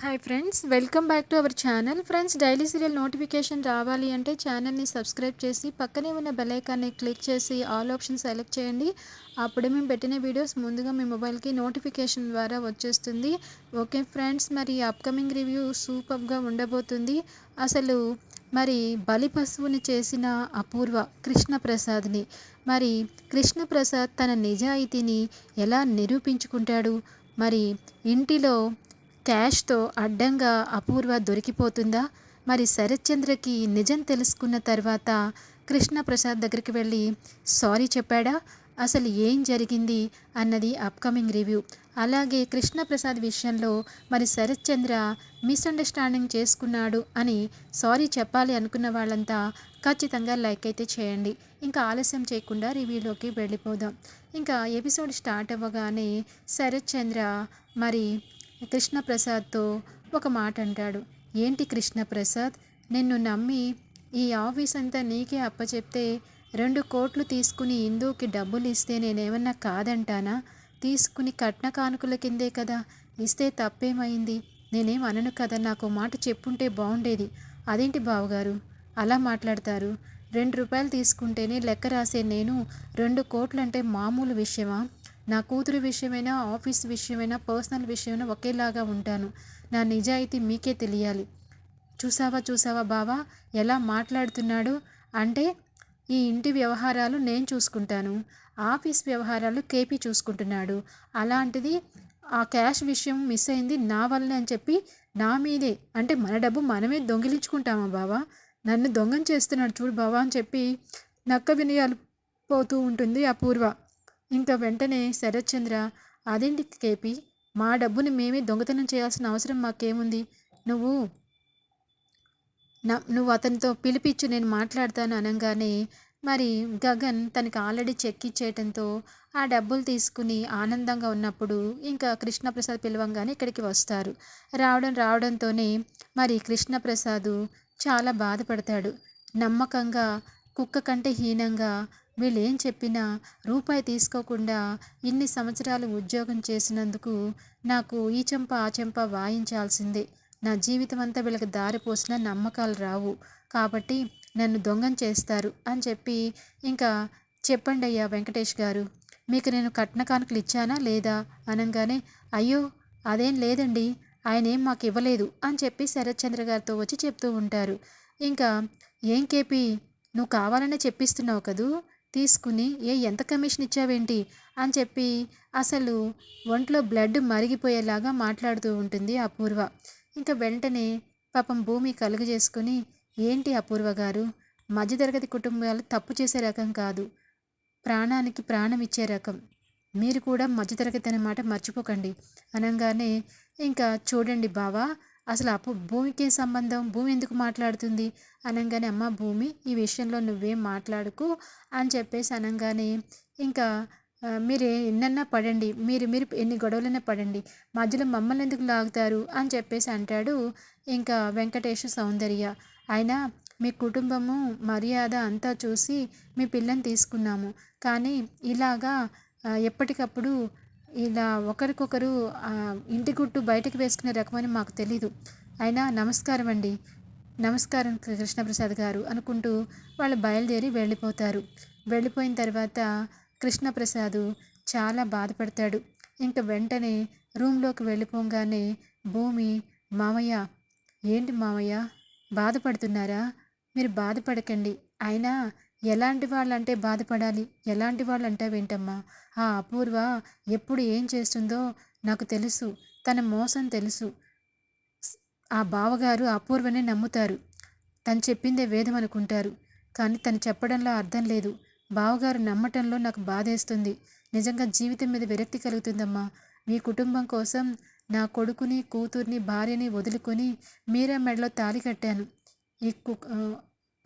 Hi friends welcome back to our channel friends daily serial notification రావాలి అంటే ఛానల్ని subscribe చేసి పక్కనే ఉన్న బెల్ ఐకాన్ని క్లిక్ చేసి ఆల్ ఆప్షన్ సెలెక్ట్ చేయండి. అప్పుడే మేము పెట్టిన వీడియోస్ ముందుగా మీ మొబైల్కి నోటిఫికేషన్ ద్వారా వచ్చేస్తుంది. ఓకే ఫ్రెండ్స్ మరి అప్కమింగ్ రివ్యూ సూపర్గా ఉండబోతుంది. అసలు మరి బలి పశువుని చేసిన అపూర్వ కృష్ణప్రసాద్ని మరి కృష్ణప్రసాద్ తన నిజాయితీని ఎలా నిరూపించుకుంటాడు? మరి ఇంటిలో క్యాష్తో అడ్డంగా అపూర్వ దొరికిపోతుందా? మరి శరత్చంద్రకి నిజం తెలుసుకున్న తర్వాత కృష్ణప్రసాద్ దగ్గరికి వెళ్ళి సారీ చెప్పాడా? అసలు ఏం జరిగింది? అన్నది అప్కమింగ్ రివ్యూ అలాగే కృష్ణప్రసాద్ విషయంలో మరి శరత్చంద్ర మిస్అండర్స్టాండింగ్ చేసుకున్నాడు అని సారీ చెప్పాలి అనుకున్న వాళ్ళంతా ఖచ్చితంగా లైక్ అయితే చేయండి. ఇంకా ఆలస్యం చేయకుండా రివ్యూలోకి వెళ్ళిపోదాం. ఇంకా ఎపిసోడ్ స్టార్ట్ అవ్వగానే శరత్చంద్ర మరి కృష్ణప్రసాద్తో ఒక మాట అంటాడు ఏంటి కృష్ణప్రసాద్? నిన్ను నమ్మి ఈ ఆఫీస్ అంతా నీకే అప్పచెప్తే రెండు కోట్లు తీసుకుని ఇందుకి డబ్బులు ఇస్తే నేనేమన్నా కాదంటానా? తీసుకుని కట్న కానుకల కిందే కదా. ఇస్తే తప్పేమైంది? నేనేం అనను కదా. నాకు మాట చెప్పుంటే బాగుండేది అదేంటి బావగారు? అలా మాట్లాడతారు. రెండు రూపాయలు తీసుకుంటేనే లెక్క రాసే నేను రెండు కోట్లు అంటే మామూలు విషయమా? నా కూతురు విషయమైనా ఆఫీస్ విషయమైనా పర్సనల్ విషయమైనా ఒకేలాగా ఉంటాను. నా నిజాయితీ మీకే తెలియాలి. చూసావా చూసావా బావా ఎలా మాట్లాడుతున్నాడు అంటే ఈ ఇంటి వ్యవహారాలు నేను చూసుకుంటాను. ఆఫీస్ వ్యవహారాలు కేపీ చూసుకుంటున్నాడు. అలాంటిది ఆ క్యాష్ విషయం మిస్ అయింది నా వల్లనే అని చెప్పి నా మీదే అంటే మన డబ్బు మనమే దొంగిలించుకుంటామా బావా? నన్ను దొంగం చేస్తున్నాడు చూడు బావా అని చెప్పి నక్క వినయాలు పోతూ ఉంటుంది అపూర్వ. ఇంకా వెంటనే శరత్చంద్ర అదేంటి కేపీ? మా డబ్బుని మేమే దొంగతనం చేయాల్సిన అవసరం మాకేముంది? నువ్వు నువ్వు అతనితో పిలిపించు నేను మాట్లాడతాను అనగానే మరి గగన్ తనకి ఆల్రెడీ చెక్ ఇచ్చేయటంతో ఆ డబ్బులు తీసుకుని ఆనందంగా ఉన్నప్పుడు ఇంకా కృష్ణప్రసాద్ పిలవంగానే ఇక్కడికి వస్తారు. రావడం రావడంతోనే మరి కృష్ణప్రసాద్ చాలా బాధపడతాడు. నమ్మకంగా కుక్క కంటే హీనంగా వీళ్ళు ఏం చెప్పినా రూపాయి తీసుకోకుండా ఇన్ని సంవత్సరాలు ఉద్యోగం చేసినందుకు నాకు ఈ చెంప ఆ చెంప వాయించాల్సిందే. నా జీవితం అంతా వీళ్ళకి దారిపోసిన నమ్మకాలు రావు. కాబట్టి నన్ను దొంగం చేస్తారు అని చెప్పి ఇంకా చెప్పండి అయ్యా వెంకటేష్ గారు. మీకు నేను కట్న కానుకలు ఇచ్చానా లేదా? అనగానే అయ్యో అదేం లేదండి. ఆయన ఏం మాకు ఇవ్వలేదు అని చెప్పి శరత్చంద్ర గారితో వచ్చి చెప్తూ ఉంటారు. ఇంకా ఏం కేపీ? నువ్వు కావాలనే చెప్పిస్తున్నావు కదూ? తీసుకుని ఏ ఎంత కమిషన్ ఇచ్చావేంటి? అని చెప్పి అసలు ఒంట్లో బ్లడ్ మరిగిపోయేలాగా మాట్లాడుతూ ఉంటుంది అపూర్వ. ఇంకా వెంటనే పాపం భూమి కలుగు చేసుకుని ఏంటి అపూర్వ గారు? మధ్యతరగతి కుటుంబాలు తప్పు చేసే రకం కాదు. ప్రాణానికి ప్రాణం ఇచ్చే రకం. మీరు కూడా మధ్యతరగతి అనే మాట మర్చిపోకండి. అనగానే ఇంకా చూడండి బావా అసలు అప్పు భూమికి సంబంధం? భూమి ఎందుకు మాట్లాడుతుంది? అనగానే అమ్మ భూమి ఈ విషయంలో నువ్వేం మాట్లాడుకు? అని చెప్పేసి అనగానే ఇంకా మీరు ఎన్నన్నా పడండి. మీరు మీరు ఎన్ని గొడవలైనా పడండి. మధ్యలో మమ్మల్ని ఎందుకు లాగుతారు? అని చెప్పేసి అంటాడు ఇంకా వెంకటేష్ సౌందర్య. అయినా మీ కుటుంబము మర్యాద అంతా చూసి మీ పిల్లని తీసుకున్నాము. కానీ ఇలాగా ఎప్పటికప్పుడు ఇలా ఒకరికొకరు ఇంటి గుట్టు బయటకు వేసుకునే రకమని మాకు తెలీదు. అయినా నమస్కారం అండి. నమస్కారం కృష్ణప్రసాద్ గారు అనుకుంటూ వాళ్ళు బయలుదేరి వెళ్ళిపోతారు. వెళ్ళిపోయిన తర్వాత కృష్ణప్రసాద్ చాలా బాధపడతాడు. ఇంకా వెంటనే రూమ్లోకి వెళ్ళిపోగానే భూమి మామయ్య ఏంటి మామయ్య? బాధపడుతున్నారా? మీరు బాధపడకండి. అయినా ఎలాంటి వాళ్ళంటే బాధపడాలి. ఎలాంటి వాళ్ళంటే వింటమ్మా. ఆ అపూర్వ ఎప్పుడు ఏం చేస్తుందో నాకు తెలుసు. తన మోసం తెలుసు. ఆ బావగారు అపూర్వనే నమ్ముతారు. తను చెప్పిందే వేదం అనుకుంటారు. కానీ తను చెప్పడంలో అర్థం లేదు. బావగారు నమ్మటంలో నాకు బాధేస్తుంది. నిజంగా జీవితం మీద విరక్తి కలుగుతుందమ్మా. మీ కుటుంబం కోసం నా కొడుకుని కూతుర్ని భార్యని వదులుకొని మీరే మెడలో తాలి కట్టాను. ఈ కు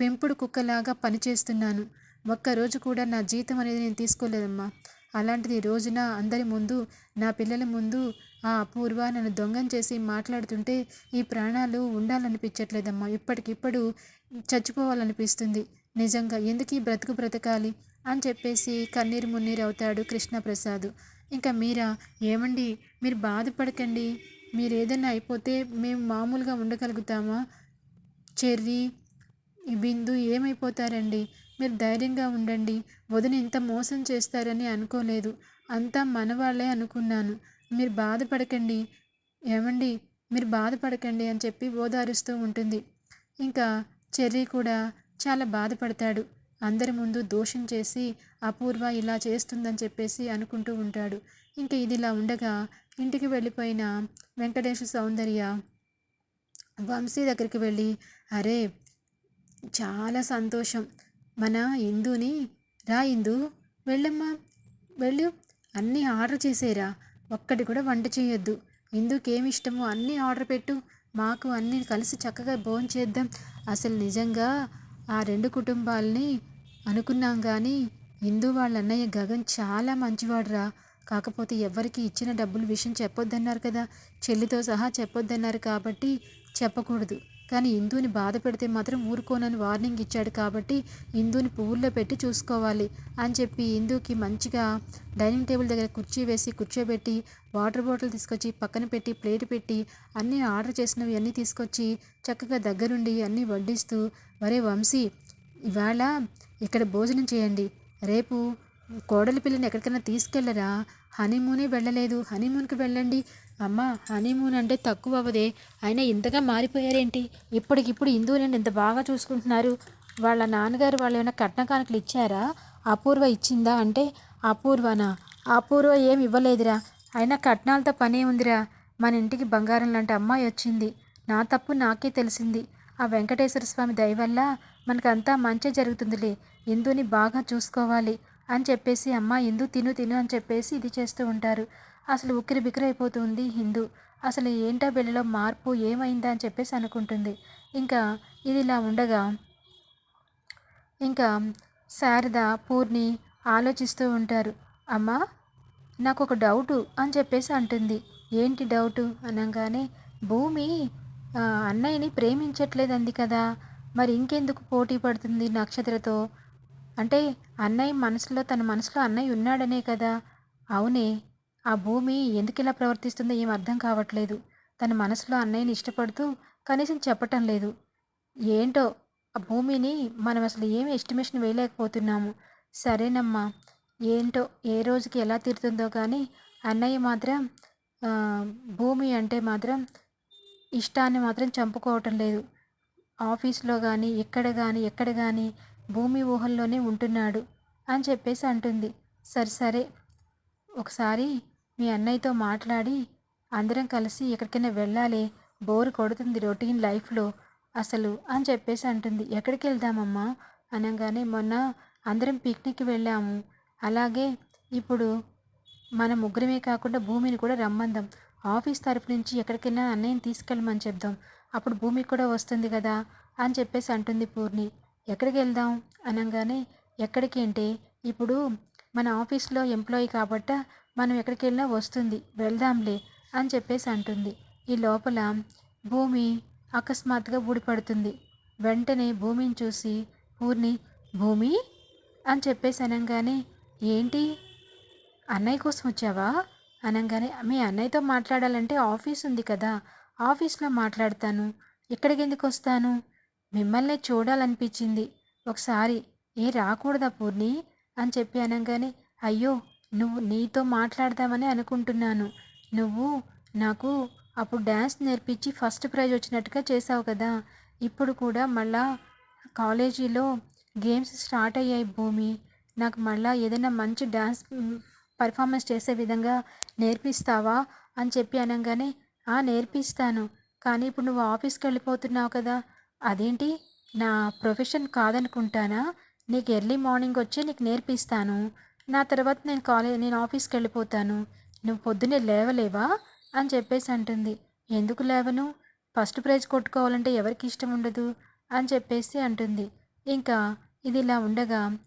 పెంపుడు కుక్కలాగా పనిచేస్తున్నాను. ఒక్కరోజు కూడా నా జీతం అనేది నేను తీసుకోలేదమ్మా. అలాంటిది రోజున అందరి ముందు నా పిల్లల ముందు ఆ అపూర్వ నన్ను దొంగం చేసి మాట్లాడుతుంటే ఈ ప్రాణాలు ఉండాలనిపించట్లేదమ్మా. ఇప్పటికిప్పుడు చచ్చిపోవాలనిపిస్తుంది. నిజంగా ఎందుకు ఈ బ్రతుకు బ్రతకాలి అని చెప్పేసి కన్నీరు మున్నీరు అవుతాడు కృష్ణప్రసాద్. ఇంకా మీరా? ఏమండి? మీరు బాధపడకండి. మీరు ఏదైనా అయిపోతే మేము మామూలుగా ఉండగలుగుతామా? చెర్రీ బిందు ఏమైపోతారండి? మీరు ధైర్యంగా ఉండండి. వదిన ఇంత మోసం చేస్తారని అనుకోలేదు. అంతా మనవాళ్ళే అనుకున్నాను. మీరు బాధపడకండి. ఏమండి? మీరు బాధపడకండి అని చెప్పి ఓదారుస్తూ ఉంటుంది. ఇంకా చెర్రీ కూడా చాలా బాధపడతాడు. అందరి ముందు దోషం చేసి అపూర్వ ఇలా చేస్తుందని చెప్పేసి అనుకుంటూ ఉంటాడు. ఇంకా ఇదిలా ఉండగా ఇంటికి వెళ్ళిపోయిన వెంకటేశ్వర సౌందర్య వంశీ దగ్గరికి వెళ్ళి అరే చాలా సంతోషం. మన ఇందుని రా ఇందు వెళ్ళమ్మా వెళ్ళు. అన్నీ ఆర్డర్ చేసేరా. ఒక్కటి కూడా వంట చేయొద్దు. ఇందుకేమి ఇష్టమో అన్నీ ఆర్డర్ పెట్టు. మాకు అన్నీ కలిసి చక్కగా భోజనం చేద్దాం. అసలు నిజంగా ఆ రెండు కుటుంబాలని అనుకున్నాం కానీ ఇందు వాళ్ళ అన్నయ్య గగన్ చాలా మంచివాడురా. కాకపోతే ఎవరికి ఇచ్చిన డబ్బుల విషయం చెప్పొద్దన్నారు కదా. చెల్లితో సహా చెప్పొద్దన్నారు కాబట్టి చెప్పకూడదు. కానీ ఇందుని బాధ పెడితే మాత్రం ఊరుకోనని వార్నింగ్ ఇచ్చాడు కాబట్టి ఇందుని పువ్వుల్లో పెట్టి చూసుకోవాలి అని చెప్పి ఇందుకి మంచిగా డైనింగ్ టేబుల్ దగ్గర కుర్చీ వేసి కూర్చోబెట్టి వాటర్ బాటిల్ తీసుకొచ్చి పక్కన పెట్టి ప్లేట్ పెట్టి అన్నీ ఆర్డర్ చేసినవి అన్నీ తీసుకొచ్చి చక్కగా దగ్గరుండి అన్నీ వడ్డిస్తూ వరే వంశీ ఇవాళ ఇక్కడ భోజనం చేయండి. రేపు కోడలి పిల్లని ఎక్కడికైనా తీసుకెళ్ళరా? హనీమూనే వెళ్ళలేదు. హనీమూన్కి వెళ్ళండి. అమ్మ హనీమూన్ అంటే తక్కువ అవ్వదే. అయినా ఇంతగా మారిపోయారేంటి? ఇప్పటికిప్పుడు హిందువులని ఇంత బాగా చూసుకుంటున్నారు. వాళ్ళ నాన్నగారు వాళ్ళు ఏమైనా కట్న కానుకలు ఇచ్చారా? అపూర్వ ఇచ్చిందా? అంటే అపూర్వనా? అపూర్వ ఏం ఇవ్వలేదురా. అయినా కట్నాలతో పనే ఉందిరా. మన ఇంటికి బంగారం లాంటి అమ్మాయి వచ్చింది. నా తప్పు నాకే తెలిసింది. ఆ వెంకటేశ్వర స్వామి దయ వల్ల మనకంతా మంచి జరుగుతుందిలే. ఇందుని బాగా చూసుకోవాలి. అని చెప్పేసి అమ్మ ఇందు తిను తిను అని చెప్పేసి ఇది చేస్తూ ఉంటారు. అసలు ఉక్కిరి బిక్కిరి అయిపోతుంది హిందూ. అసలు ఏంటో బిళ్ళలో మార్పు? ఏమైందా అని చెప్పేసి అనుకుంటుంది. ఇంకా ఇది ఇలా ఉండగా ఇంకా శారద పూర్ణి ఆలోచిస్తూ ఉంటారు. అమ్మా నాకు ఒక డౌటు అని చెప్పేసి అంటుంది. ఏంటి డౌటు? అనగానే భూమి అన్నయ్యని ప్రేమించట్లేదు అంది కదా. మరి ఇంకెందుకు పోటీ పడుతుంది నక్షత్రతో? అంటే అన్నయ్య మనసులో తన మనసులో అన్నయ్య ఉన్నాడనే కదా? అవునే. ఆ భూమి ఎందుకు ఇలా ప్రవర్తిస్తుందో ఏం అర్థం కావట్లేదు. తన మనసులో అన్నయ్యని ఇష్టపడుతూ కనీసం చెప్పటం లేదు. ఏంటో ఆ భూమిని మనం అసలు ఏమి ఎస్టిమేషన్ వేయలేకపోతున్నాము. సరేనమ్మా. ఏంటో ఏ రోజుకి ఎలా తీరుతుందో కానీ అన్నయ్య మాత్రం భూమి అంటే మాత్రం ఇష్టాన్ని మాత్రం చంపుకోవటం లేదు. ఆఫీస్లో కానీ ఎక్కడ కానీ ఎక్కడ కానీ భూమి ఊహల్లోనే ఉంటున్నాడు అని చెప్పేసి అంటుంది. సరే సరే. ఒకసారి మీ అన్నయ్యతో మాట్లాడి అందరం కలిసి ఎక్కడికైనా వెళ్ళాలి బోర్ కొడుతుంది రొటీన్ లైఫ్లో అసలు అని చెప్పేసి అంటుంది. ఎక్కడికి వెళ్దామమ్మా? అనగానే మొన్న అందరం పిక్నిక్కి వెళ్ళాము. అలాగే ఇప్పుడు మన ముగ్గురమే కాకుండా భూమిని కూడా రమ్మందాం. ఆఫీస్ తరపు నుంచి ఎక్కడికైనా అన్నయ్యని తీసుకెళ్ళమని చెప్దాం. అప్పుడు భూమికి కూడా వస్తుంది కదా అని చెప్పేసి అంటుంది పూర్ణి. ఎక్కడికి వెళ్దాం అనగానే ఎక్కడికి అంటే ఇప్పుడు మన ఆఫీస్లో ఎంప్లాయీ కాబట్ట మనం ఎక్కడికి వెళ్ళినా వస్తుంది వెళ్దాంలే అని చెప్పేసి అంటుంది. ఈ లోపల భూమి అకస్మాత్తుగా ఊడిపడుతుంది. వెంటనే భూమిని చూసి పూర్ణి భూమి అని చెప్పేసి అనగానే ఏంటి? అన్నయ్య కోసం వచ్చావా? అనగానే మీ అన్నయ్యతో మాట్లాడాలంటే ఆఫీస్ ఉంది కదా ఆఫీస్లో మాట్లాడతాను. ఇక్కడికి ఎందుకు వస్తాను? మిమ్మల్ని చూడాలనిపించింది. ఒకసారి ఏ రాకూడదా పూర్ణి? అని చెప్పి అనగానే అయ్యో నువ్వు నీతో మాట్లాడదామని అనుకుంటున్నాను. నువ్వు నాకు అప్పుడు డ్యాన్స్ నేర్పించి ఫస్ట్ ప్రైజ్ వచ్చినట్టుగా చేసావు కదా. ఇప్పుడు కూడా మళ్ళా కాలేజీలో గేమ్స్ స్టార్ట్ అయ్యాయి భూమి. నాకు మళ్ళా ఏదైనా మంచి డ్యాన్స్ పర్ఫార్మెన్స్ చేసే విధంగా నేర్పిస్తావా? అని చెప్పి అనగానే నేర్పిస్తాను. కానీ ఇప్పుడు నువ్వు ఆఫీస్కి వెళ్ళిపోతున్నావు కదా. అదేంటి? నా ప్రొఫెషన్ కాదనుకుంటానా? నీకు ఎర్లీ మార్నింగ్ వచ్చి నీకు నేర్పిస్తాను. నా తర్వాత నేను కాలేజ్ నేను ఆఫీస్కి వెళ్ళిపోతాను. నువ్వు పొద్దున్నే లేవలేవా? అని చెప్పేసి అంటుంది. ఎందుకు లేవను? ఫస్ట్ ప్రైజ్ కొట్టుకోవాలంటే ఎవరికి ఇష్టం ఉండదు? అని చెప్పేసి అంటుంది. ఇంకా ఇది ఇలా ఉండగా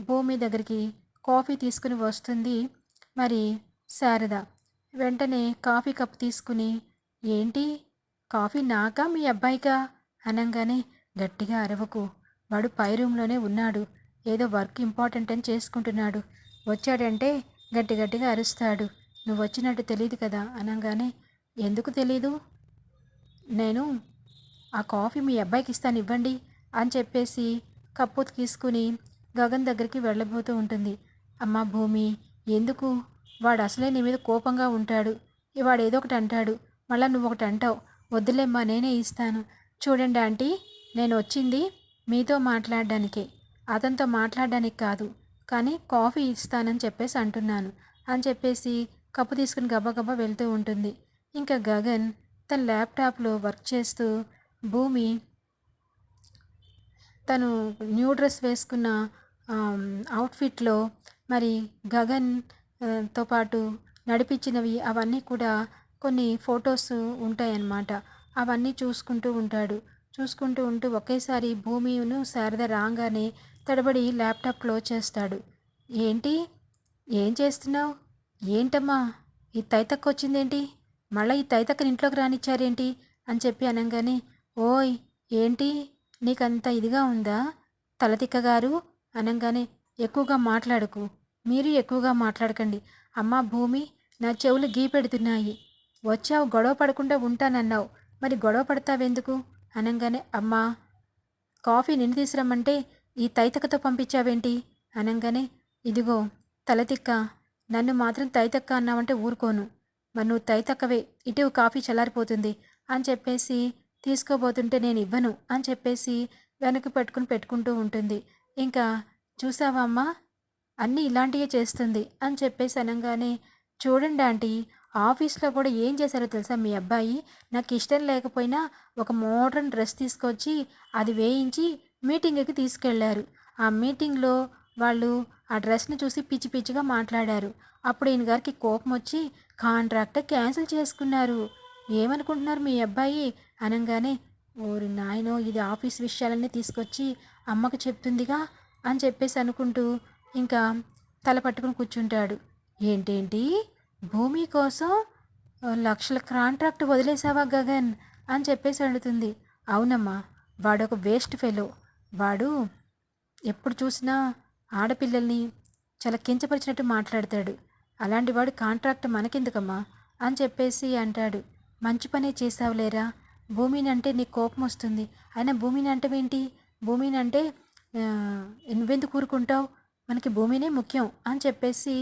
భూమి దగ్గరికి కాఫీ తీసుకుని వస్తుంది మరి శారద. వెంటనే కాఫీ కప్ తీసుకుని ఏంటి? కాఫీ నాకా మీ అబ్బాయికా? అనంగానే గట్టిగా అరవకు. వాడు పై రూమ్లోనే ఉన్నాడు. ఏదో వర్క్ ఇంపార్టెంట్ అని చేసుకుంటున్నాడు. వచ్చాడంటే గట్టి గట్టిగా అరుస్తాడు. నువ్వు వచ్చినట్టు తెలియదు కదా అనంగానే. ఎందుకు తెలీదు? నేను ఆ కాఫీ మీ అబ్బాయికి ఇస్తాను ఇవ్వండి అని చెప్పేసి కప్పు తీసుకుని గగన్ దగ్గరికి వెళ్ళబోతూ ఉంటుంది. అమ్మ భూమి ఎందుకు? వాడు అసలే నీ మీద కోపంగా ఉంటాడు. వాడు ఏదో ఒకటి అంటాడు. మళ్ళీ నువ్వు ఒకటి అంటావు. వద్దులేమ్మా నేనే ఇస్తాను. చూడండి ఆంటీ నేను వచ్చింది మీతో మాట్లాడడానికే. అతనితో మాట్లాడడానికి కాదు కానీ కాఫీ ఇస్తానని చెప్పేసి అంటున్నాను అని చెప్పేసి కప్పు తీసుకుని గబగబా వెళ్తూ ఉంటుంది. ఇంకా గగన్ తన ల్యాప్టాప్లో వర్క్ చేస్తూ భూమి తను న్యూ డ్రెస్ వేసుకున్న అవుట్ఫిట్లో మరి గగన్తో పాటు నడిపించినవి అవన్నీ కూడా కొన్ని ఫొటోస్ ఉంటాయన్నమాట. అవన్నీ చూసుకుంటూ ఉంటాడు. చూసుకుంటూ ఉంటూ ఒకేసారి భూమిను శారద రాగానే తడబడి ల్యాప్టాప్ క్లోజ్ చేస్తాడు. ఏంటి? ఏం చేస్తున్నావు? ఏంటమ్మా? ఈ తైతక్క వచ్చిందేంటి? మళ్ళీ ఈ తైతక్కని ఇంట్లోకి రానిచ్చారేంటి? అని చెప్పి అనగానే ఓయ్ ఏంటి? నీకంత ఇదిగా ఉందా? తలతిక్క గారు అనగానే ఎక్కువగా మాట్లాడకు. మీరు ఎక్కువగా మాట్లాడకండి. అమ్మా భూమి నా చెవులు గీ పెడుతున్నాయి. వచ్చావు గొడవ పడకుండా ఉంటానన్నావు. మరి గొడవ పడతావెందుకు? అనగానే అమ్మా కాఫీ నిన్ను తీసురమ్మంటే ఈ తైతకతో పంపించావేంటి? అనగానే ఇదిగో తలతిక్క నన్ను మాత్రం తైతక్క అన్నావంటే ఊరుకోను. మరి నువ్వు తైతక్కవే ఇటు కాఫీ చల్లారిపోతుంది అని చెప్పేసి తీసుకోబోతుంటే నేను ఇవ్వను అని చెప్పేసి వెనక్కి పెట్టుకుని పెట్టుకుంటూ ఉంటుంది. ఇంకా చూసావా అమ్మా అన్నీ ఇలాంటివే చేస్తుంది అని చెప్పేసి అనగానే చూడండి ఆంటీ ఆఫీస్లో కూడా ఏం చేశారో తెలుసా మీ అబ్బాయి? నాకు ఇష్టం లేకపోయినా ఒక మోడర్న్ డ్రెస్ తీసుకొచ్చి అది వేయించి మీటింగ్కి తీసుకెళ్ళారు. ఆ మీటింగ్లో వాళ్ళు ఆ డ్రెస్ని చూసి పిచ్చి పిచ్చిగా మాట్లాడారు. అప్పుడు ఈయన గారికి కోపం వచ్చి కాంట్రాక్ట్ క్యాన్సిల్ చేసుకున్నారు. ఏమనుకుంటున్నారు మీ అబ్బాయి? అనగానే ఓరి నాయనో ఇది ఆఫీస్ విషయాలన్నీ తీసుకొచ్చి అమ్మకు చెప్తుందిగా అని చెప్పేసి అనుకుంటూ ఇంకా తల పట్టుకుని కూర్చుంటాడు. ఏంటేంటి? భూమి కోసం లక్షల కాంట్రాక్ట్ వదిలేసావా గగన్ అని చెప్పేసి అడుగుతుంది. అవునమ్మా వాడు ఒక వేస్ట్ ఫెలో. వాడు ఎప్పుడు చూసినా ఆడపిల్లల్ని చాలా కించపరిచినట్టు మాట్లాడతాడు. అలాంటి వాడు కాంట్రాక్ట్ మనకెందుకమ్మా అని చెప్పేసి అంటాడు. మంచి పనే చేసావులేరా? భూమిని అంటే నీకు కోపం వస్తుంది. అయినా భూమిని అంటే ఏంటి భూమిని అంటే నువ్వెందుకు కూరుకుంటావు మనకి భూమినే ముఖ్యం అని చెప్పేసి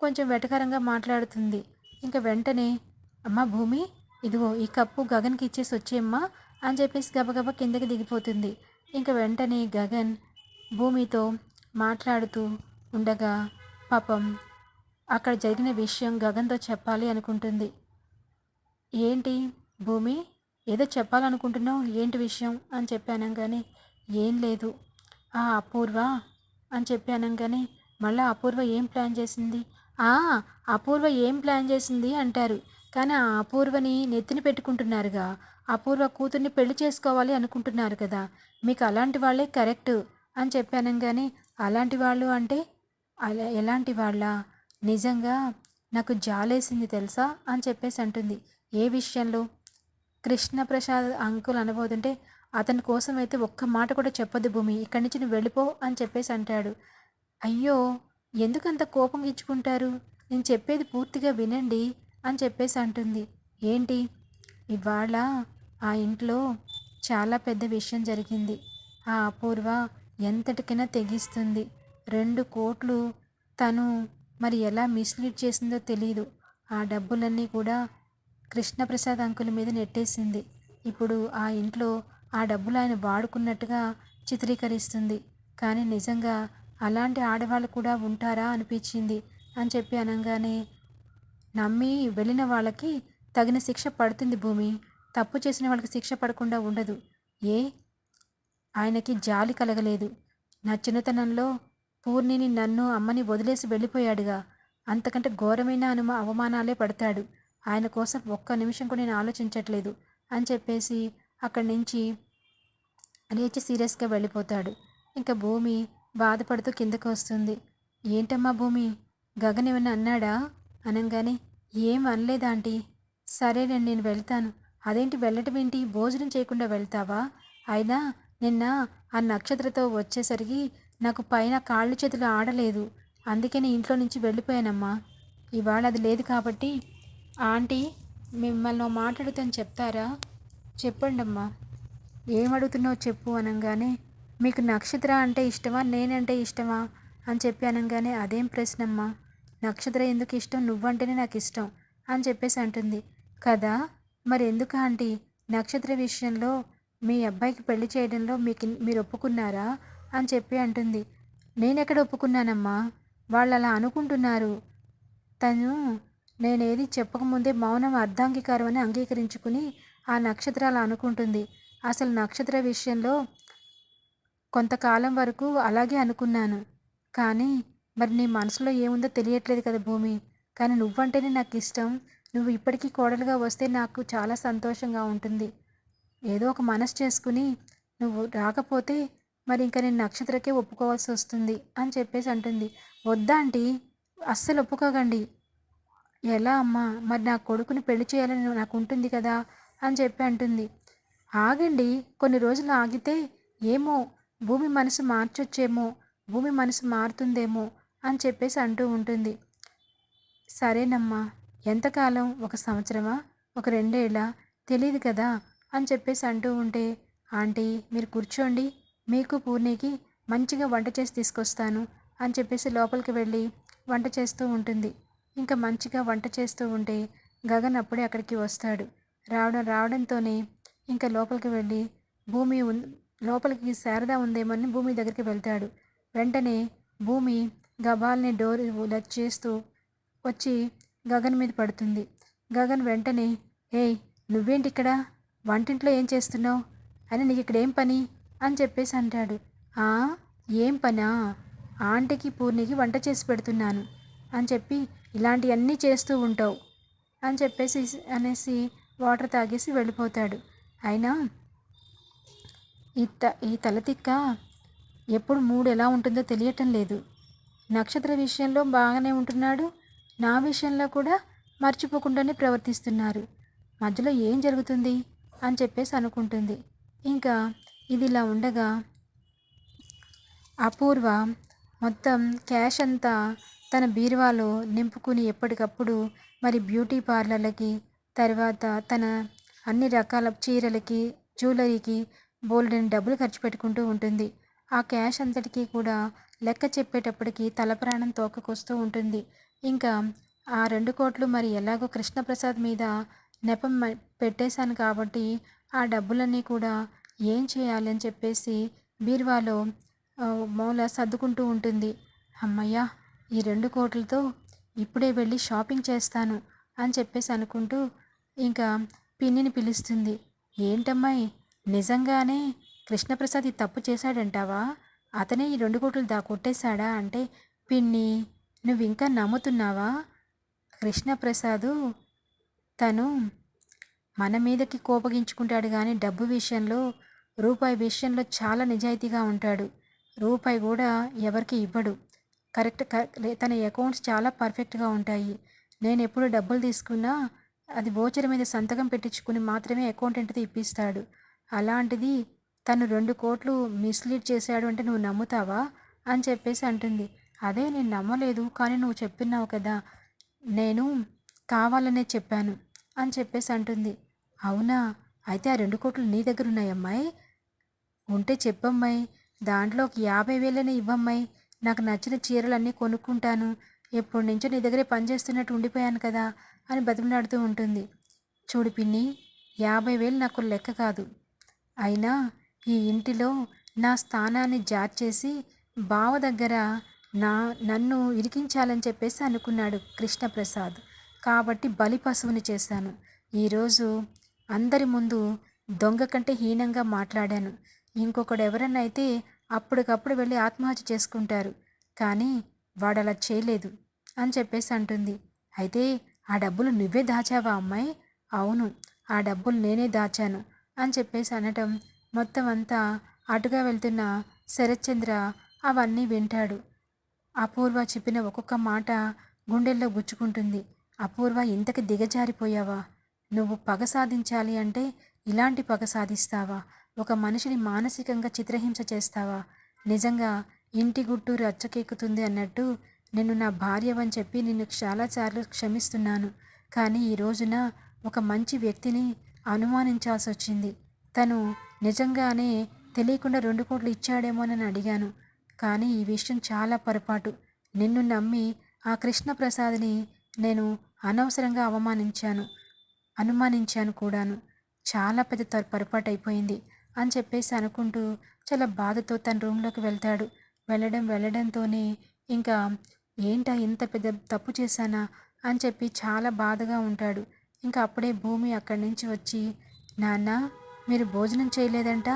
కొంచెం వెటకరంగా మాట్లాడుతుంది. ఇంకా వెంటనే అమ్మ భూమి ఇదిగో ఈ కప్పు గగన్కి ఇచ్చేసి వచ్చేయమ్మా అని చెప్పేసి గబగబా కిందకి దిగిపోతుంది. ఇంకా వెంటనే గగన్ భూమితో మాట్లాడుతూ ఉండగా పాపం అక్కడ జరిగిన విషయం గగన్తో చెప్పాలి అనుకుంటుంది. ఏంటి భూమి ఏదో చెప్పాలనుకుంటున్నావు? ఏంటి విషయం? అని చెప్పాను కానీ ఏం లేదు. ఆ అపూర్వ అని చెప్పాను కానీ మళ్ళీ అపూర్వ ఏం ప్లాన్ చేసింది? అపూర్వ ఏం ప్లాన్ చేసింది అంటారు. కానీ ఆ అపూర్వని నెత్తిని పెట్టుకుంటున్నారుగా. అపూర్వ కూతుర్ని పెళ్ళి చేసుకోవాలి అనుకుంటున్నారు కదా. మీకు అలాంటి వాళ్ళే కరెక్ట్ అని చెప్పాను కానీ అలాంటి వాళ్ళు అంటే అలా ఎలాంటి వాళ్ళ? నిజంగా నాకు జాలేసింది తెలుసా? అని చెప్పేసి అంటుంది. ఏ విషయంలో? కృష్ణప్రసాద్ అంకుల్ అనబోతుంటే అతని కోసం అయితే ఒక్క మాట కూడా చెప్పొద్దు భూమి. ఇక్కడి నుంచి నువ్వు వెళ్ళిపో అని చెప్పేసి అంటాడు. అయ్యో ఎందుకంత కోపం ఇచ్చుకుంటారు? నేను చెప్పేది పూర్తిగా వినండి అని చెప్పేసి అంటుంది. ఏంటి? ఇవాళ ఆ ఇంట్లో చాలా పెద్ద విషయం జరిగింది. ఆ అపూర్వ ఎంతటికైనా తెగిస్తుంది. రెండు కోట్లు తను మరి ఎలా మిస్లీడ్ చేసిందో తెలియదు ఆ డబ్బులన్నీ కూడా కృష్ణప్రసాద్ అంకుల్ మీద నెట్టేసింది. ఇప్పుడు ఆ ఇంట్లో ఆ డబ్బులు ఆయన వాడుకున్నట్టుగా చిత్రీకరిస్తుంది. కానీ నిజంగా అలాంటి ఆడవాళ్ళు కూడా ఉంటారా అనిపించింది అని చెప్పి అనగానే నమ్మి వెళ్ళిన వాళ్ళకి తగిన శిక్ష పడుతుంది భూమి. తప్పు చేసిన వాళ్ళకి శిక్ష పడకుండా ఉండదు. ఏ? ఆయనకి జాలి కలగలేదు. నా చిన్నతనంలో పూర్ణిని నన్ను అమ్మని వదిలేసి వెళ్ళిపోయాడుగా. అంతకంటే ఘోరమైన అనుమ అవమానాలే పడతాడు. ఆయన కోసం ఒక్క నిమిషం కూడా నేను ఆలోచించట్లేదు అని చెప్పేసి అక్కడి నుంచి లేచి సీరియస్గా వెళ్ళిపోతాడు. ఇంకా భూమి బాధపడుతూ కిందకు వస్తుంది. ఏంటమ్మా భూమి? గగన్ ఏమైనా అన్నాడా? అనగానే ఏం అనలేదు ఆంటీ? సరేనండి నేను వెళ్తాను. అదేంటి వెళ్ళటం ఏంటి భోజనం చేయకుండా వెళ్తావా? అయినా నిన్న ఆ నక్షత్రతో వచ్చేసరికి నాకు పైన కాళ్ళు చేతులు ఆడలేదు. అందుకే నేను ఇంట్లో నుంచి వెళ్ళిపోయానమ్మా. ఇవాళ అది లేదు కాబట్టి ఆంటీ మిమ్మల్ని మాట్లాడుతాను చెప్తారా? చెప్పండి అమ్మా ఏం అడుగుతున్నావు చెప్పు అనగానే మీకు నక్షత్ర అంటే ఇష్టమా? నేనంటే ఇష్టమా? అని చెప్పి అనగానే అదేం ప్రశ్నమ్మా? నక్షత్ర ఎందుకు ఇష్టం? నువ్వంటేనే నాకు ఇష్టం అని చెప్పేసి అంటుంది. కదా? మరి ఎందుకు ఆంటీ? నక్షత్ర విషయంలో మీ అబ్బాయికి పెళ్ళి చేయడంలో మీకు మీరు ఒప్పుకున్నారా? అని చెప్పి అంటుంది. నేనెక్కడ ఒప్పుకున్నానమ్మా? వాళ్ళు అలా అనుకుంటున్నారు. తను నేనేది చెప్పకముందే మౌనం అర్ధాంగీకారం అని అంగీకరించుకుని ఆ నక్షత్రాలు అనుకుంటుంది. అసలు నక్షత్ర విషయంలో కొంతకాలం వరకు అలాగే అనుకున్నాను. కానీ మరి నీ మనసులో ఏముందో తెలియట్లేదు కదా భూమి. కానీ నువ్వంటేనే నాకు ఇష్టం నువ్వు ఇప్పటికీ కోడలుగా వస్తే నాకు చాలా సంతోషంగా ఉంటుంది. ఏదో ఒక మనసు చేసుకుని నువ్వు రాకపోతే మరి ఇంకా నేను నక్షత్రకే ఒప్పుకోవాల్సి వస్తుంది అని చెప్పేసి అంటుంది. వద్దా ఆంటీ? అస్సలు ఒప్పుకోకండి. ఎలా అమ్మా? మరి నా కొడుకుని పెళ్ళి చేయాలని నాకు ఉంటుంది కదా అని చెప్పి అంటుంది. ఆగండి. కొన్ని రోజులు ఆగితే ఏమో భూమి మనసు మార్చొచ్చేమో భూమి మనసు మారుతుందేమో అని చెప్పేసి అంటూ ఉంటుంది. సరేనమ్మా ఎంతకాలం? ఒక సంవత్సరమా? ఒక రెండేళ్ళ? తెలియదు కదా అని చెప్పేసి అంటూ ఉంటే ఆంటీ మీరు కూర్చోండి మీకు పూర్ణికి మంచిగా వంట చేసి తీసుకొస్తాను అని చెప్పేసి లోపలికి వెళ్ళి వంట చేస్తూ ఉంటుంది. ఇంకా మంచిగా వంట చేస్తూ ఉంటే గగన్ అప్పుడే అక్కడికి వస్తాడు. రావడం రావడంతోనే ఇంకా లోపలికి వెళ్ళి భూమి లోపలికి శారద ఉందేమని భూమి దగ్గరికి వెళ్తాడు. వెంటనే భూమి గబాల్ని డోర్ లచ్ చేస్తూ వచ్చి గగన్ మీద పడుతుంది. గగన్ వెంటనే ఏయ్ నువ్వేంటి ఇక్కడ? వంటింట్లో ఏం చేస్తున్నావు? అని నీకు ఇక్కడ ఏం పని? అని చెప్పేసి అంటాడు. "ఆ, ఏం పనా? ఆంటీకి పూర్ణికి వంట చేసి పెడుతున్నాను అని చెప్పి ఇలాంటివన్నీ చేస్తూ ఉంటావు అని చెప్పేసి అనేసి వాటర్ తాగేసి వెళ్ళిపోతాడు. అయినా ఈ త ఈ తలతిక్క ఎప్పుడు మూడు ఎలా ఉంటుందో తెలియటం లేదు. నక్షత్ర విషయంలో బాగానే ఉంటున్నాడు. నా విషయంలో కూడా మర్చిపోకుండానే ప్రవర్తిస్తున్నారు. మధ్యలో ఏం జరుగుతుంది? అని చెప్పేసి అనుకుంటుంది. ఇంకా ఇది ఇలా ఉండగా అపూర్వ మొత్తం క్యాష్ అంతా తన బీరువాలో నింపుకుని ఎప్పటికప్పుడు మరి బ్యూటీ పార్లర్లకి తర్వాత తన అన్ని రకాల చీరలకి జ్యువెలరీకి బోల్డెన్ డబ్బులు ఖర్చు పెట్టుకుంటూ ఉంటుంది. ఆ క్యాష్ అంతటికీ కూడా లెక్క చెప్పేటప్పటికి తల ప్రాణం తోకకొస్తూ ఉంటుంది. ఇంకా ఆ రెండు కోట్లు మరి ఎలాగో కృష్ణప్రసాద్ మీద నెపం పెట్టేశాను కాబట్టి ఆ డబ్బులన్నీ కూడా ఏం చేయాలి అని చెప్పేసి బీర్వాలో మూల సర్దుకుంటూ ఉంటుంది. అమ్మయ్యా ఈ రెండు కోట్లతో ఇప్పుడే వెళ్ళి షాపింగ్ చేస్తాను అని చెప్పేసి అనుకుంటూ ఇంకా పిన్నిని పిలుస్తుంది. ఏంటమ్మాయి నిజంగానే కృష్ణప్రసాద్ ఈ తప్పు చేశాడంటావా? అతనే ఈ రెండు కోట్లు దా కొట్టేశాడా అంటే పిన్ని నువ్వు ఇంకా నమ్ముతున్నావా? కృష్ణప్రసాదు తను మన మీదకి కోపగించుకుంటాడు కానీ డబ్బు విషయంలో రూపాయి విషయంలో చాలా నిజాయితీగా ఉంటాడు. రూపాయి కూడా ఎవరికి ఇవ్వడు. కరెక్ట్ తన అకౌంట్స్ చాలా పర్ఫెక్ట్గా ఉంటాయి. నేను ఎప్పుడు డబ్బులు తీసుకున్నా అది వోచర్ మీద సంతకం పెట్టించుకుని మాత్రమే అకౌంటెంట్తో ఇప్పిస్తాడు. అలాంటిది తను రెండు కోట్లు మిస్లీడ్ చేశాడు అంటే నువ్వు నమ్ముతావా? అని చెప్పేసి అంటుంది. అదే నేను నమ్మలేదు కానీ నువ్వు చెప్పినావు కదా నేను కావాలనే చెప్పాను అని చెప్పేసి అంటుంది. అవునా? అయితే ఆ రెండు కోట్లు నీ దగ్గర ఉన్నాయి అమ్మాయి? ఉంటే చెప్పమ్మాయి. దాంట్లో ఒక యాభై వేలనే ఇవ్వమ్మాయి. నాకు నచ్చిన చీరలన్నీ కొనుక్కుంటాను. ఎప్పటి నుంచో నీ దగ్గరే పనిచేస్తున్నట్టు ఉండిపోయాను కదా అని బతిమలాడుతూ ఉంటుంది. చూడు పిన్ని యాభై వేలు నాకు లెక్క కాదు. అయినా ఈ ఇంటిలో నా స్థానాన్ని జార్చేసి బావ దగ్గర నా నన్ను ఇరికించాలని చెప్పేసి అనుకున్నాడు కృష్ణప్రసాద్. కాబట్టి బలి పశువుని చేశాను. ఈరోజు అందరి ముందు దొంగ కంటే హీనంగా మాట్లాడాను. ఇంకొకడు ఎవరన్నా అయితే అప్పటికప్పుడు వెళ్ళి ఆత్మహత్య చేసుకుంటారు. కానీ వాడు అలా చేయలేదు అని చెప్పేసి అంటుంది. అయితే ఆ డబ్బులు నువ్వే దాచావా అమ్మాయి? అవును ఆ డబ్బులు నేనే దాచాను. అని చెప్పేసి అనటం మొత్తం అంతా అటుగా వెళ్తున్న శరత్చంద్ర అవన్నీ వింటాడు. అపూర్వ చెప్పిన ఒక్కొక్క మాట గుండెల్లో గుచ్చుకుంటుంది. అపూర్వ ఇంతకి దిగజారిపోయావా? నువ్వు పగ సాధించాలి అంటే ఇలాంటి పగ సాధిస్తావా? ఒక మనిషిని మానసికంగా చిత్రహింస చేస్తావా? నిజంగా ఇంటి గుట్టు రచ్చకెక్కుతుంది అన్నట్టు నిన్ను నా భార్యవని చెప్పి నిన్ను చాలాసార్లు క్షమిస్తున్నాను. కానీ ఈ రోజున ఒక మంచి వ్యక్తిని అనుమానించాల్సి వచ్చింది తను నిజంగానే తెలియకుండా రెండు కోట్లు ఇచ్చాడేమోనని అడిగాను. కానీ ఈ విషయం చాలా పొరపాటు. నిన్ను నమ్మి ఆ కృష్ణప్రసాద్ని నేను అనవసరంగా అవమానించాను అనుమానించాను కూడాను. చాలా పెద్ద త- పొరపాటు అయిపోయింది అని చెప్పేసి అనుకుంటూ చాలా బాధతో తన రూమ్లోకి వెళ్తాడు. వెళ్ళడం వెళ్ళడంతోనే ఇంకా ఏంటా ఇంత పెద్ద తప్పు చేశానా? అని చెప్పి చాలా బాధగా ఉంటాడు. ఇంకా అప్పుడే భూమి అక్కడి నుంచి వచ్చి నాన్న మీరు భోజనం చేయలేదంట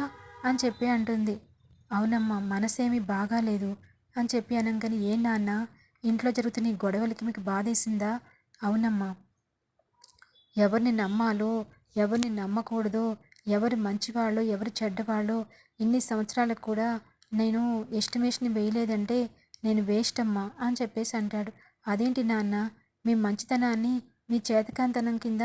అని చెప్పి అంటుంది. అవునమ్మా మనసేమీ బాగాలేదు అని చెప్పి అనగానే ఏం నాన్న ఇంట్లో జరుగుతున్న ఈ గొడవలకి మీకు బాధేసిందా? అవునమ్మా ఎవరిని నమ్మాలో ఎవరిని నమ్మకూడదో ఎవరు మంచివాళ్ళో ఎవరు చెడ్డవాళ్ళో ఇన్ని సంవత్సరాలకు కూడా నేను ఎస్టిమేషన్ వేయలేదంటే నేను వేస్ట్ అమ్మా అని చెప్పేసి అంటాడు. అదేంటి నాన్న మీ మంచితనాన్ని మీ చేతకాంతనం కింద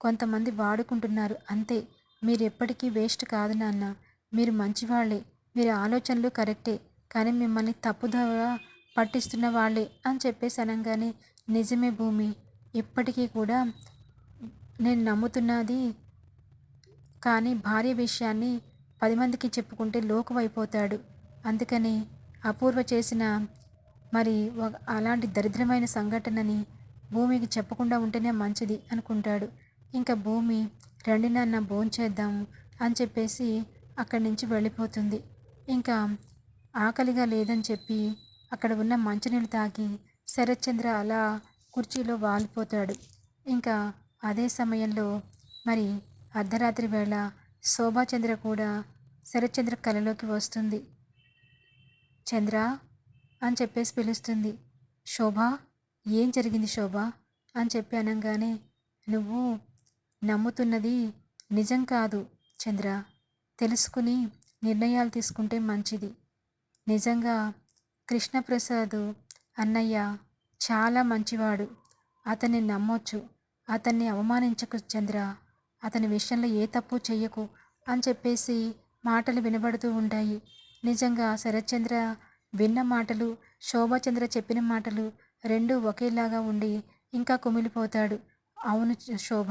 కొంతమంది వాడుకుంటున్నారు. అంతే. మీరు ఎప్పటికీ వేస్ట్ కాదు నాన్న. మీరు మంచివాళ్ళే మీరు ఆలోచనలు కరెక్టే. కానీ మిమ్మల్ని తప్పుదోవ పట్టిస్తున్న వాళ్ళే అని చెప్పేసి అనగానే నిజమే భూమి. ఇప్పటికీ కూడా నేను నమ్ముతున్నది కానీ భార్య విషయాన్ని పది మందికి చెప్పుకుంటే లోకువైపోతాడు అందుకని అపూర్వ చేసిన మరి అలాంటి దరిద్రమైన సంఘటనని భూమికి చెప్పకుండా ఉంటేనే మంచిది అనుకుంటాడు. ఇంకా భూమి రండి నాన్న భోంచేద్దాము అని చెప్పేసి అక్కడి నుంచి వెళ్ళిపోతుంది. ఇంకా ఆకలిగా లేదని చెప్పి అక్కడ ఉన్న మంచినీళ్ళు తాగి శరత్చంద్ర అలా కుర్చీలో వాలిపోతాడు. ఇంకా అదే సమయంలో మరి అర్ధరాత్రి వేళ శోభాచంద్ర కూడా శరత్చంద్ర కలలోకి వస్తుంది. చంద్ర అని చెప్పేసి పిలుస్తుంది. శోభ ఏం జరిగింది శోభ? అని చెప్పి అనగానే నువ్వు నమ్ముతున్నది నిజం కాదు చంద్ర. తెలుసుకుని నిర్ణయాలు తీసుకుంటే మంచిది. నిజంగా కృష్ణప్రసాద్ అన్నయ్య చాలా మంచివాడు. అతన్ని నమ్మొచ్చు. అతన్ని అవమానించకు చంద్ర. అతని విషయంలో ఏ తప్పు చెయ్యకు అని చెప్పేసి మాటలు వినబడుతూ ఉంటాయి. నిజంగా శరత్చంద్ర విన్న మాటలు శోభాచంద్ర చెప్పిన మాటలు రెండు ఒకేలాగా ఉండి ఇంకా కుమిలిపోతాడు. అవును శోభ.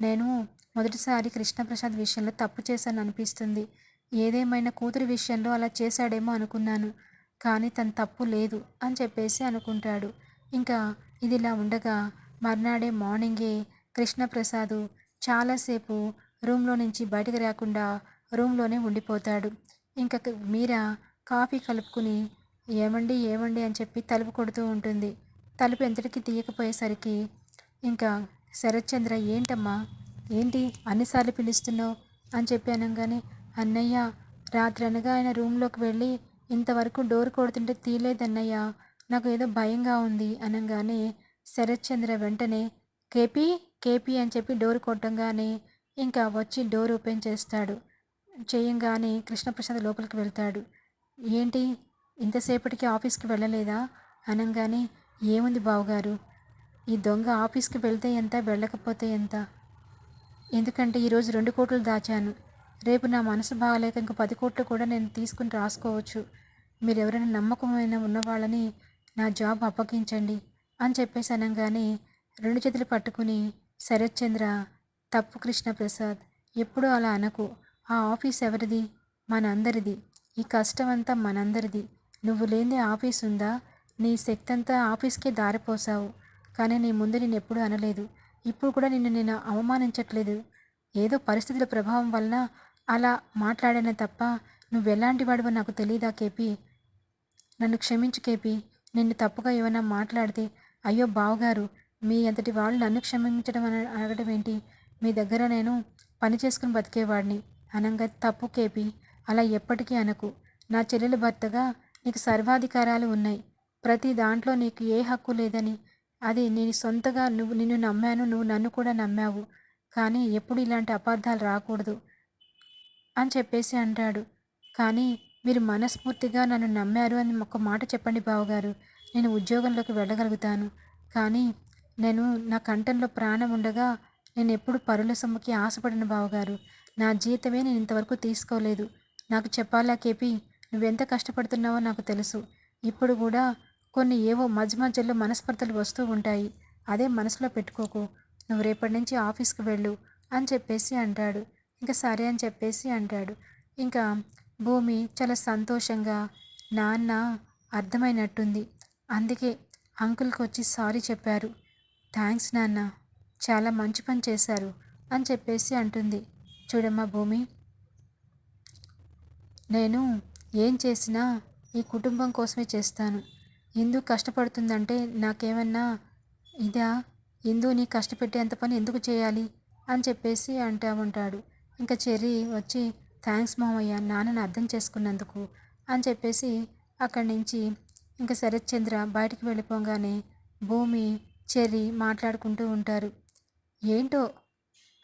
నేను మొదటిసారి కృష్ణప్రసాద్ విషయంలో తప్పు చేశాను అనిపిస్తుంది ఏదేమైనా కూతురి విషయంలో అలా చేశాడేమో అనుకున్నాను. కానీ తన తప్పు లేదు అని చెప్పేసి అనుకుంటాడు. ఇంకా ఇది ఇలా ఉండగా మర్నాడే మార్నింగే కృష్ణప్రసాద్ చాలాసేపు రూమ్లో నుంచి బయటకు రాకుండా రూమ్లోనే ఉండిపోతాడు. ఇంకా మీరా కాఫీ కలుపుకుని ఏమండి ఏమండి అని చెప్పి తలుపు కొడుతూ ఉంటుంది. తలుపు ఎంతటికి తీయకపోయేసరికి ఇంకా శరత్చంద్ర ఏంటమ్మా? ఏంటి? అన్నిసార్లు పిలుస్తున్నావు? అని చెప్పి అనగానే అన్నయ్య రాత్రి అనగా ఆయన రూమ్లోకి వెళ్ళి ఇంతవరకు డోర్ కొడుతుంటే తీయలేదన్నయ్య. నాకు ఏదో భయంగా ఉంది అనగానే శరత్చంద్ర వెంటనే కేపీ కేపీ అని చెప్పి డోర్ కొట్టంగానే ఇంకా వచ్చి డోర్ ఓపెన్ చేస్తాడు. చేయంగానే కృష్ణప్రసాద్ లోపలికి వెళ్తాడు. ఏంటి? ఇంతసేపటికి ఆఫీస్కి వెళ్ళలేదా? అనగానే ఏముంది బావగారు? ఈ దొంగ ఆఫీస్కి వెళ్తే ఎంత వెళ్ళకపోతే ఎంత? ఎందుకంటే ఈరోజు రెండు కోట్లు దాచాను. రేపు నా మనసు బాగాలేక ఇంక పది కోట్లు కూడా నేను తీసుకుని రాసుకోవచ్చు. మీరు ఎవరైనా నమ్మకమైన ఉన్నవాళ్ళని నా జాబ్ అప్పగించండి అని చెప్పేసి అనగానే రెండు చేతులు పట్టుకుని శరత్చంద్ర తప్పు కృష్ణప్రసాద్ ఎప్పుడూ అలా అనకు. ఆ ఆఫీస్ ఎవరిది? మనందరిది. ఈ కష్టం అంతా మనందరిది. నువ్వు లేని ఆఫీస్ ఉందా? నీ శక్తి అంతా ఆఫీస్కే దారిపోసావు కానీ నీ ముందు నేను ఎప్పుడూ అనలేదు. ఇప్పుడు కూడా నిన్ను నేను అవమానించట్లేదు. ఏదో పరిస్థితుల ప్రభావం వలన అలా మాట్లాడానే తప్ప నువ్వు ఎలాంటి వాడివో నాకు తెలియదా కేపీ? నన్ను క్షమించు కేపీ. నిన్ను తప్పుగా ఏమైనా మాట్లాడితే అయ్యో బావగారు మీ అంతటి వాళ్ళు నన్ను క్షమించడం అని అడగడం ఏంటి? మీ దగ్గర నేను పని చేసుకుని బతికేవాడిని. అనంగా తప్పు కేపీ. అలా ఎప్పటికీ అనకు. నా చెల్లెలు భర్తగా నీకు సర్వాధికారాలు ఉన్నాయి. ప్రతి దాంట్లో నీకు ఏ హక్కు లేదని. అది నేను సొంతగా నువ్వు నిన్ను నమ్మాను నువ్వు నన్ను కూడా నమ్మావు. కానీ ఎప్పుడు ఇలాంటి అపార్థాలు రాకూడదు అని చెప్పేసి అంటాడు. కానీ మీరు మనస్ఫూర్తిగా నన్ను నమ్మారు అని ఒక మాట చెప్పండి బావగారు. నేను ఉద్యోగంలోకి వెళ్ళగలుగుతాను. కానీ నేను నా కంఠంలో ప్రాణం ఉండగా నేను ఎప్పుడు పరుల సొమ్ముకి ఆశపడిన బావగారు. నా జీతమే నేను ఇంతవరకు తీసుకోలేదు. నాకు చెప్పాలా కేపీ? నువ్వెంత కష్టపడుతున్నావో నాకు తెలుసు. ఇప్పుడు కూడా కొన్ని ఏవో మధ్య మధ్యలో మనస్పర్ధలు వస్తూ ఉంటాయి. అదే మనసులో పెట్టుకోకు. నువ్వు రేపటి నుంచి ఆఫీస్కి వెళ్ళు అని చెప్పేసి అంటాడు. ఇంకా సరే అని చెప్పేసి అంటాడు. ఇంకా భూమి చాలా సంతోషంగా నాన్న అర్థమైనట్టుంది. అందుకే అంకుల్కి వచ్చి సారీ చెప్పారు. థ్యాంక్స్ నాన్న. చాలా మంచి పని చేశారు అని చెప్పేసి అంటుంది. చూడమ్మా భూమి. నేను ఏం చేసినా ఈ కుటుంబం కోసమే చేస్తాను. ఎందుకు కష్టపడుతుందంటే నాకేమన్నా ఇదా ఇందుని కష్టపెట్టేంత పని ఎందుకు చేయాలి? అని చెప్పేసి అంటా ఉంటాడు. ఇంకా చెర్రీ వచ్చి థ్యాంక్స్ మామయ్య నాన్నని అర్థం చేసుకున్నందుకు అని చెప్పేసి అక్కడి నుంచి ఇంకా శరత్ చంద్ర బయటికి వెళ్ళిపోగానే భూమి చెర్రీ మాట్లాడుకుంటూ ఉంటారు. ఏంటో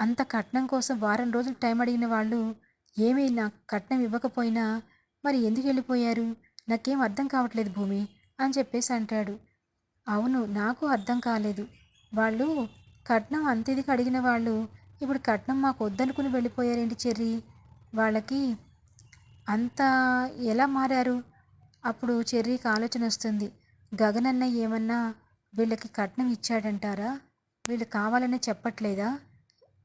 అంత కట్నం కోసం వారం రోజులు టైం అడిగిన వాళ్ళు ఏమీ నాకు కట్నం ఇవ్వకపోయినా మరి ఎందుకు వెళ్ళిపోయారు? నాకేం అర్థం కావట్లేదు భూమి అని చెప్పేసి అంటాడు. అవును నాకు అర్థం కాలేదు. వాళ్ళు కట్నం అంతేదికి అడిగిన వాళ్ళు? ఇప్పుడు కట్నం మాకు వద్దనుకుని వెళ్ళిపోయారేంటి చెర్రీ? వాళ్ళకి అంత ఎలా మారారు? అప్పుడు చెర్రీకి ఆలోచన వస్తుంది. గగనన్న ఏమన్నా వీళ్ళకి కట్నం ఇచ్చాడంటారా? వీళ్ళు కావాలనే చెప్పట్లేదా?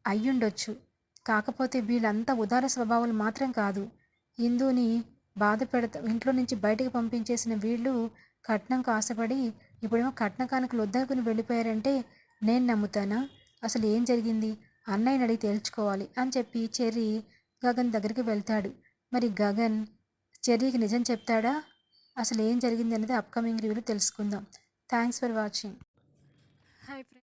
అయ్యుండొచ్చు. కాకపోతే వీళ్ళంతా ఉదార స్వభావాలు మాత్రం కాదు. హిందూని బాధ పెడతా ఇంట్లో నుంచి బయటకు పంపించేసిన వీళ్ళు కట్నం ఆశపడి ఇప్పుడేమో కట్న కానుకలు వద్దనుకుని వెళ్ళిపోయారంటే నేను నమ్ముతానా? అసలు ఏం జరిగింది? అన్నయ్యని అడిగి తేల్చుకోవాలి అని చెప్పి చెర్రీ గగన్ దగ్గరికి వెళ్తాడు. మరి గగన్ చెర్రీకి నిజం చెప్తాడా? అసలు ఏం జరిగింది అనేది అప్కమింగ్ రివ్యూలో తెలుసుకుందాం. Thanks for watching hi